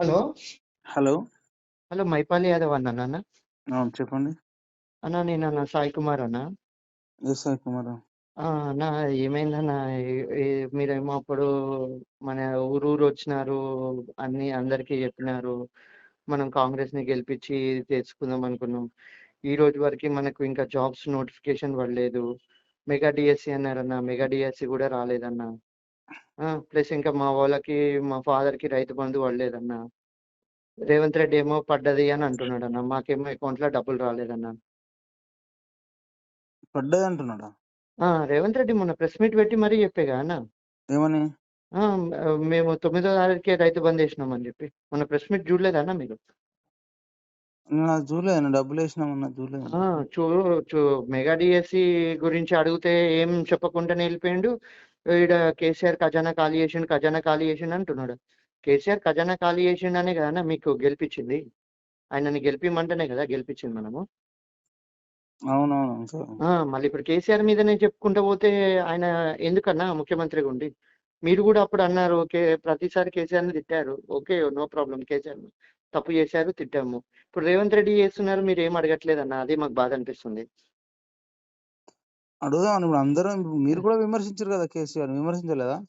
Hello? Hello. Hello Maipali Yadav అన్న నాన్న? అవును చెప్పండి. అన్న నేను అన్న సాయి కుమార్ అన్న? ఎస్ సాయి కుమార్. ఆ, అన్న ఏమైందన్న ఏ- ఏ- మీరేమో అప్పుడు మన ఊరు ఊరు వచ్చినారు అన్ని అందరికీ చెప్పినారు. మనం కాంగ్రెస్ని గెలిపించి తెచ్చుకుందాం అనుకున్నాం. ఈ రోజు వరకు మనకు ఇంకా జాబ్స్ నోటిఫికేషన్ పడలేదు. మెగా డిఎస్సి అన్నారన్న మెగా డిఎస్సి కూడా రాలేదన్న. ప్లస్ ఇంకా మా వాళ్ళకి మా ఫాదర్కి రైతు బంధు పడలేదన్న. రేవంత్ రెడ్డి ఏమో పడ్డది అని అంటున్నాడు అన్న మాకేమో అకౌంట్లో డబ్బులు రాలేదన్న. పడ్డది అంటున్నాడా? ఆ, రేవంత్ రెడ్డి మొన్న ప్రెస్ మీట్ పెట్టి మరీ చెప్పేగా అన్న. ఏమని? ఆ, మేము తొమ్మిదో తారీఖుకే రైతు బంద్ చేసినామని చెప్పి. మొన్న ప్రెస్ మీట్ చూడలేదా అన్న మీరు? నేను అది చూడలేదు. నేను డబ్బులు వేసినామన్నా చూడలేదు. ఆ, చూ చూ మెగా డిఎస్సి గురించి అడిగితే ఏం చెప్పకుండా వెళ్ళిపోయిండు. ఈడ కేసీఆర్ ఖజానా ఖాళీ చేసిండు ఖజానా ఖాళీ చేసిండు అంటున్నాడు. కేసీఆర్ ఖజానా ఖాళీ చేసిండనే కదా అన్న మీకు గెలిపించింది? ఆయనని గెలిపిమంటేనే కదా గెలిపించింది మనము. అవునవును మళ్ళీ ఇప్పుడు కేసీఆర్ మీదనే చెప్పుకుంటూ పోతే ఆయన ఎందుకన్నా ముఖ్యమంత్రిగా ఉండి మీరు కూడా అప్పుడు అన్నారు ఓకే ప్రతిసారి కేసీఆర్ని తిట్టారు. Okay no problem KCR. తప్పు చేశారు తిట్టాము. ఇప్పుడు రేవంత్ రెడ్డి చేస్తున్నారు మీరు ఏం అడగట్లేదన్న? అది మాకు బాధ అనిపిస్తుంది. అడుగుదాం ఇప్పుడు అందరం మీరు కూడా విమర్శించారు కదా కేసీఆర్. విమర్శించలేదా?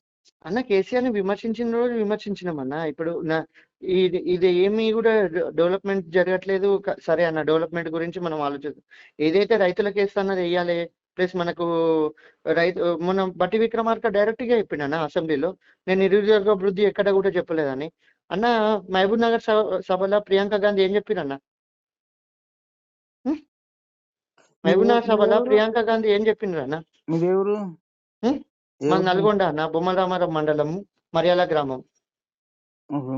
అన్న కేసీఆర్ని విమర్శించిన రోజు విమర్శించినామన్న. ఇప్పుడు నా ఇది ఇది ఏమీ కూడా డెవలప్మెంట్ జరగట్లేదు. సరే అన్న డెవలప్మెంట్ గురించి మనం ఆలోచిద్దాం. ఏదైతే రైతులకు వేస్తున్నది వేయాలి ప్లస్ మనకు రైతు మన బట్టి విక్రమార్క డైరెక్ట్గా చెప్పినా అసెంబ్లీలో. నేను నిరుద్యోగ అభివృద్ధి ఎక్కడ కూడా చెప్పలేదని. అన్న మహబూబ్ నగర్ సభ- సభలో ప్రియాంక గాంధీ ఏం చెప్పిరన్న? హ్మ్? మహబూబ్ నగర్ సభలో ప్రియాంక గాంధీ ఏం చెప్పిండ్రు అన్న? మన ఊరు? నల్గొండ అన్న బొమ్మరామారం మండలం మరియాల గ్రామం.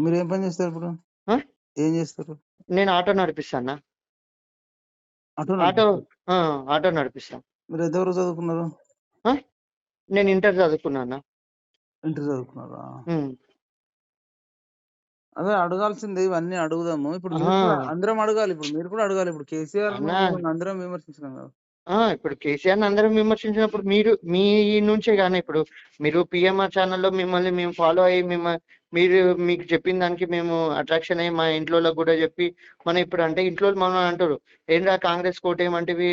మీరు ఏం పని చేస్తారు ఇప్పుడు? ఏం చేస్తారు? నేను ఆటో నడిపిస్తాను ఆటో ఆటో నడిపిస్తాం. మీరు ఎంతవరకు చదువుకున్నారు? నేను ఇంటర్ చదువుకున్నాను ఇంటర్ చదువుకున్నారా. అదే అడగాల్సింది ఇవన్నీ అడుగుదాము ఇప్పుడు మీరు ఆ. కూడా అందరం అడగాలి ఇప్పుడు మీరు కూడా అడగాలి ఇప్పుడు కేసీఆర్ను అన్నా. అందరం విమర్శించినాం కదా ఆ, ఇప్పుడు కేసీఆర్ అందరం విమర్శించినప్పుడు మీరు మీ నుంచే కానీ ఇప్పుడు మీరు పిఎంఆర్ ఛానల్లో మిమ్మల్ని మేము ఫాలో అయ్యి మిమ్మ మీరు మీకు చెప్పిన దానికి మేము అట్రాక్షన్ అయ్యి మా ఇంట్లో కూడా చెప్పి మనం ఇప్పుడు అంటే ఇంట్లో మనం అంటారు ఏంటా కాంగ్రెస్ కోట ఏమంటివి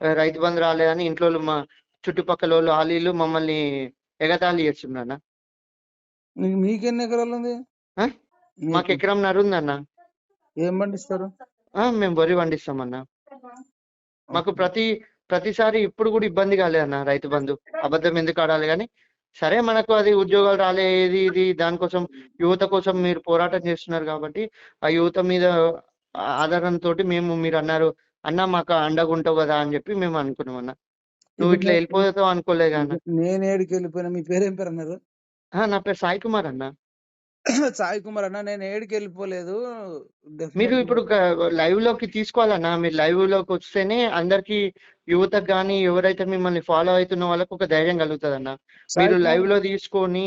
ఆ, రైతు బంధు రాలేదని ఇంట్లో మా చుట్టుపక్కల వాళ్ళు ఆలీలు మమ్మల్ని ఎగతాళి చేస్తున్నారన్న మీకు మీకెన్ని ఎకరాలు ఉంది? మీకు మాకు ఎకరం నర ఉందన్న ఏం పండిస్తారు? మేము వరి పండిస్తామన్నా. మాకు ప్రతి ప్రతిసారి ఇప్పుడు కూడా ఇబ్బంది కాలేదన్న రైతు బంధు. అబద్ధం ఎందుకు ఆడాలి కానీ సరే మనకు అది ఉద్యోగాలు రాలే ఇది ఇది దానికోసం యువత కోసం మీరు పోరాటం చేస్తున్నారు కాబట్టి ఆ యువత మీద ఆధారంతో మేము మీరు అన్నారు అన్న మాకు అండగా ఉంటావు కదా అని చెప్పి మేము అనుకున్నాం అన్న నువ్వు ఇట్లా వెళ్ళిపోతావు అనుకోలే కానీ నేను ఏడికి వెళ్ళిపోయినా మీ పేరు ఏం పేరు అన్నారు? నా పేరు సాయి కుమార్ అన్న. సాయి కుమార్ అన్న నేను ఏడికి వెళ్ళిపోలేదు మీరు ఇప్పుడు లైవ్లోకి తీసుకోవాలన్నా మీరు లైవ్లోకి వస్తేనే అందరికి యువతకు కానీ ఎవరైతే మిమ్మల్ని ఫాలో అవుతున్న వాళ్ళకి ఒక ధైర్యం కలుగుతుంది అన్న మీరు లైవ్లో తీసుకొని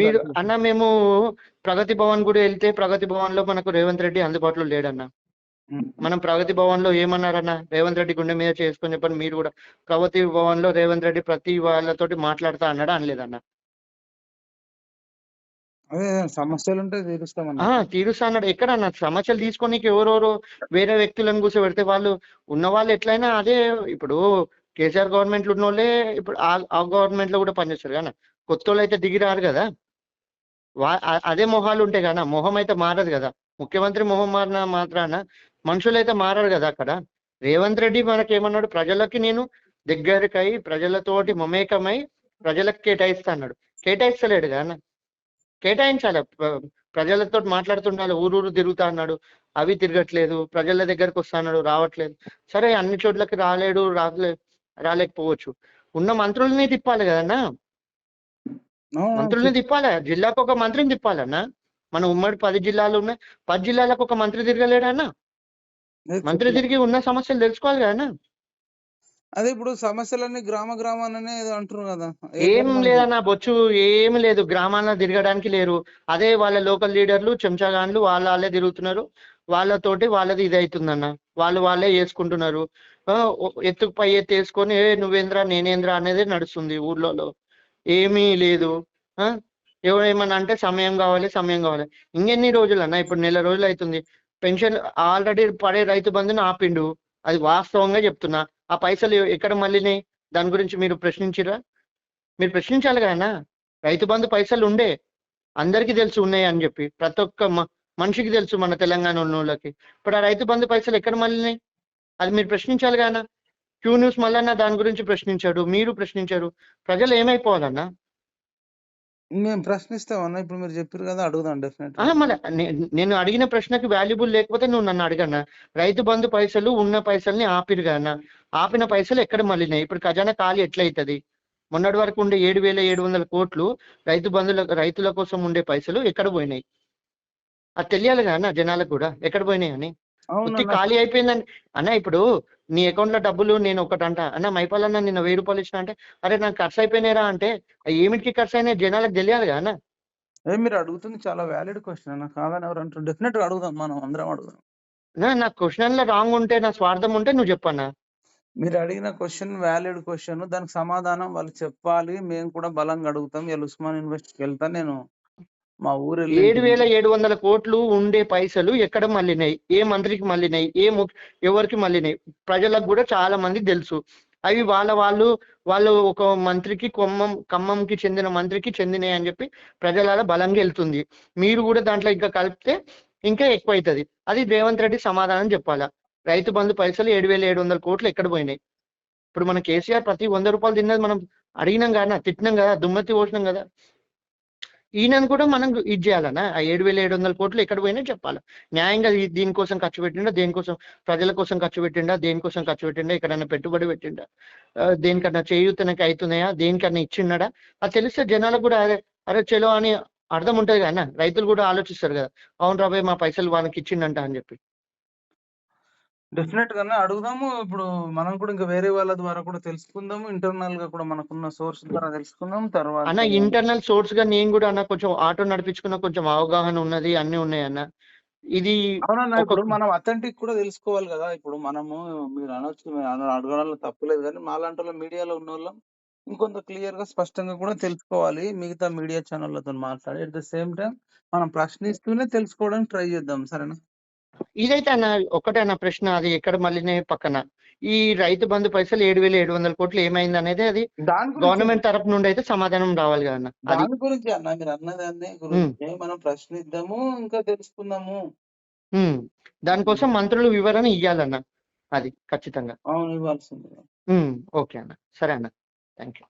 మీరు అన్న మేము ప్రగతి భవన్ కూడా వెళ్తే ప్రగతి భవన్లో మనకు రేవంత్ రెడ్డి అందుబాటులో లేడన్న. మనం ప్రగతి భవన్లో ఏమన్నారన్న? రేవంత్ రెడ్డి గుండె మీద చేసుకొని చెప్పండి మీరు కూడా ప్రగతి భవన్లో రేవంత్ రెడ్డి ప్రతి వాళ్ళతోటి మాట్లాడుతా అన్నాడా? అనలేదన్న. అదే సమస్యలు ఉంటే తీరుస్తామన్నా. ఆ తీరుస్తా అన్నాడు. ఎక్కడ అన్న సమస్యలు తీసుకొని ఎవరెవరు వేరే వ్యక్తులను కూర్చోబెడితే వాళ్ళు ఉన్న వాళ్ళు ఎట్లయినా అదే ఇప్పుడు కేసీఆర్ గవర్నమెంట్లో ఉన్న వాళ్ళే ఇప్పుడు ఆ- ఆ గవర్నమెంట్లో కూడా పనిచేస్తారు కానీ కొత్త వాళ్ళు అయితే దిగిరారు కదా. వా- ఆ- అదే మొహాలు ఉంటాయి కదా మొహం అయితే మారదు కదా. ముఖ్యమంత్రి మొహం మారిన మాత్రాన మనుషులు అయితే మారరు కదా అక్కడ. రేవంత్ రెడ్డి మనకి ఏమన్నాడు ప్రజలకి నేను దగ్గరకై ప్రజలతోటి మమేకమై ప్రజలకు కేటాయిస్తా అన్నాడు. కేటాయిస్తలేడు కదా అన్న. కేటాయించాలి. ప్ర- ప్రజలతో మాట్లాడుతుండాలి. ఊరూరు తిరుగుతా అన్నాడు. అవి తిరగట్లేదు. ప్రజల దగ్గరకు వస్తా అన్నాడు. రావట్లేదు. సరే అన్ని చోట్లకి రాలేడు రాలే రాలేకపోవచ్చు. ఉన్న మంత్రుల్ని తిప్పాలి కదన్నా? మంత్రుల్ని తిప్పాలి. జిల్లాకు ఒక మంత్రిని తిప్పాలన్నా? మన ఉమ్మడి పది జిల్లాలు ఉన్నాయి పది జిల్లాలకు ఒక మంత్రి తిరగలేడన్నా? మంత్రి తిరిగి ఉన్న సమస్యలు తెలుసుకోవాలి కదన్నా? అదే ఇప్పుడు సమస్యలన్నీ గ్రామ గ్రామాలనే అంటున్నారు కదా. ఏ? లేదన్న బొచ్చు ఏం లేదు. గ్రామాల్లో తిరగడానికి లేరు. అదే వాళ్ళ లోకల్ లీడర్లు చెంచాగాన్లు వాళ్ళ వాళ్ళే తిరుగుతున్నారు. వాళ్ళతోటి వాళ్ళది ఇది అవుతుందన్న వాళ్ళు వాళ్ళే ఓ- ఎత్తుకు పై ఎత్తు వేసుకొని "ఏ, నువ్వేంద్రా నేనేంద్రా అనేది నడుస్తుంది ఊర్లలో. ఏమీ లేదు. ఏమన్నా అంటే సమయం కావాలి సమయం కావాలి. ఇంకెన్ని రోజులు అన్న ఇప్పుడు నెల రోజులు అవుతుంది పెన్షన్ ఆల్రెడీ పడే రైతు బంధుని ఆపిండు. అది వాస్తవంగా చెప్తున్నా. ఆ పైసలు ఎక్కడ మళ్ళీనాయి దాని గురించి మీరు ప్రశ్నించిరా మీరు ప్రశ్నించాలి కదా రైతు బంధు పైసలు ఉండే అందరికీ తెలుసు ఉన్నాయి అని చెప్పి ప్రతి ఒక్క మ- మనిషికి తెలుసు మన తెలంగాణ ఉన్నోళ్ళకి. ఇప్పుడు ఆ రైతు బంధు పైసలు ఎక్కడ మళ్ళీనాయి అది మీరు ప్రశ్నించాలి కానా క్యూ న్యూస్ మళ్ళన్నా దాని గురించి ప్రశ్నించాడు మీరు ప్రశ్నించారు. ప్రజలు ఏమైపోవాలన్నా? మేము ప్రశ్నిస్తామన్నా ఇప్పుడు మీరు చెప్పారు కదా అడుగుదాం డెఫినెట్ ఆహా, మళ్ళీ నే- నేను అడిగిన ప్రశ్నకి వాల్యుబుల్ లేకపోతే నువ్వు నన్ను అడగన్నా రైతు బంధు పైసలు ఉన్న పైసల్ని ఆపిరు కదన్నా ఆపిన పైసలు ఎక్కడ మళ్ళీనాయి ఇప్పుడు ఖజానా ఖాళీ ఎట్లయితది? మొన్నటి వరకు ఉండే ఏడు వేల ఏడు వందల కోట్లు రైతు బంధుల రైతుల కోసం ఉండే పైసలు ఎక్కడ పోయినాయి అది తెలియాలి కదా జనాలకు కూడా. ఎక్కడ పోయినాయి అని ఉత్తి ఖాళీ అయిపోయిందని అన్న ఇప్పుడు నీ అకౌంట్లో డబ్బులు నేను ఒకటి అంట అన్న మైపాలన్న నిన్న వెయ్యి రూపాయలు ఇచ్చిన అంటే అరే నాకు ఖర్చు అయిపోయినారా అంటే "అయ్యి ఏమిటికి ఖర్చు అయినాయి జనాలకు తెలియాలి కదా అన్న. ఏ మీరు అడుగుతుంది చాలా వ్యాలిడ్ క్వశ్చన్ అన్న. కాదని ఎవరు అంటారు? డెఫినెట్గా అడుగుదాం మనం అందరం అడుగుదాం. నా నా క్వశ్చన్లో రాంగ్ ఉంటే నా స్వార్థం ఉంటే నువ్వు చెప్పన్నా మీరు అడిగిన క్వశ్చన్ వ్యాలిడ్ క్వశ్చన్ దానికి సమాధానం వాళ్ళు చెప్పాలి. మేము కూడా బలంగా అడుగుతాం. ఇలా ఉస్మాన్ యూనివర్సిటీకి వెళ్తా నేను. మా ఊరు ఏడు వేల ఏడు వందల కోట్లు ఉండే పైసలు ఎక్కడ మళ్ళీనాయి? ఏ మంత్రికి మళ్ళీనాయి? ఏ ఎవరికి మళ్ళీనాయి? ప్రజలకు కూడా చాలా మంది తెలుసు. అవి వాళ్ళ వాళ్ళు వాళ్ళు ఒక మంత్రికి కొమ్మం ఖమ్మంకి చెందిన మంత్రికి చెందినాయి అని చెప్పి ప్రజల బలంగా వెళ్తుంది. మీరు కూడా దాంట్లో ఇంకా కలిపితే ఇంకా ఎక్కువ అవుతుంది అది రేవంత్ రెడ్డి సమాధానం చెప్పాలా? రైతు బంధు పైసలు ఏడు వేల ఏడు వందల కోట్లు ఎక్కడ పోయినాయి? ఇప్పుడు మన కేసీఆర్ ప్రతి వంద రూపాయలు తిన్నది మనం అడిగినాం కదా తిట్టినాం కదా దుమ్మతి పోసినాం కదా. ఈయనను కూడా మనం ఇది చేయాలన్నా ఆ ఏడు వేల ఏడు వందల కోట్లు ఎక్కడ పోయినా చెప్పాలి. న్యాయంగా దీనికోసం ఖర్చు పెట్టిండా? దేనికోసం ప్రజల కోసం ఖర్చు పెట్టిండా? దేనికోసం ఖర్చు పెట్టిండా? ఎక్కడైనా పెట్టుబడి పెట్టిండా? దేనికన్నా చేయూతనకి అవుతున్నాయా? దేనికన్నా ఇచ్చిన్నాడా అది తెలిస్తే జనాలకు కూడా అరే అరే చలో అని అర్థం ఉంటది కదా రైతులు కూడా ఆలోచిస్తారు కదా. అవును రాబోయ్ మా పైసలు వాళ్ళకి ఇచ్చిండంట అని చెప్పి. డెఫినెట్ గానే అడుగుదాము. ఇప్పుడు మనం కూడా ఇంకా వేరే వాళ్ళ ద్వారా కూడా తెలుసుకుందాము. ఇంటర్నల్గా కూడా మనకున్న సోర్స్ ద్వారా తెలుసుకుందాం తర్వాత అన్న ఇంటర్నల్ సోర్స్గా నేను కూడా అన్న కొంచెం ఆటో నడిపించుకున్న కొంచెం అవగాహన ఉన్నది అన్ని ఉన్నాయి అన్న. ఇది అవునన్నా ఇప్పుడు మనం అథెంటిక్ కూడా తెలుసుకోవాలి కదా. ఇప్పుడు మనము మీరు అనొచ్చు అడగడంలో తప్పులేదు కానీ మాలాంటి వాళ్ళ మీడియాలో ఉన్న వాళ్ళం ఇంకొంత క్లియర్గా స్పష్టంగా కూడా తెలుసుకోవాలి. మిగతా మీడియా ఛానళ్ళతో మాట్లాడి అట్ ద సేమ్ టైం మనం ప్రశ్నిస్తూనే తెలుసుకోవడానికి ట్రై చేద్దాం. సరేనా? ఇదైతే అన్న ఒకటే అన్న ప్రశ్న? అది ఎక్కడ మళ్ళీనే పక్కన. ఈ రైతు బంధు పైసలు ఏడు వేల ఏడు వందల కోట్లు ఏమైంది అనేది అది గవర్నమెంట్ తరపు నుండి అయితే సమాధానం రావాలి కదా దాని గురించి అన్న మీరు అన్నదాన్ని గురించి మనం ప్రశ్నిద్దాము ఇంకా తెలుసుకుందాము. దానికోసం మంత్రులు వివరణ ఇవ్వాలన్న అది ఖచ్చితంగా. అవును ఇవ్వాల్సింది ఓకే అన్న. సరే అన్న. Thank you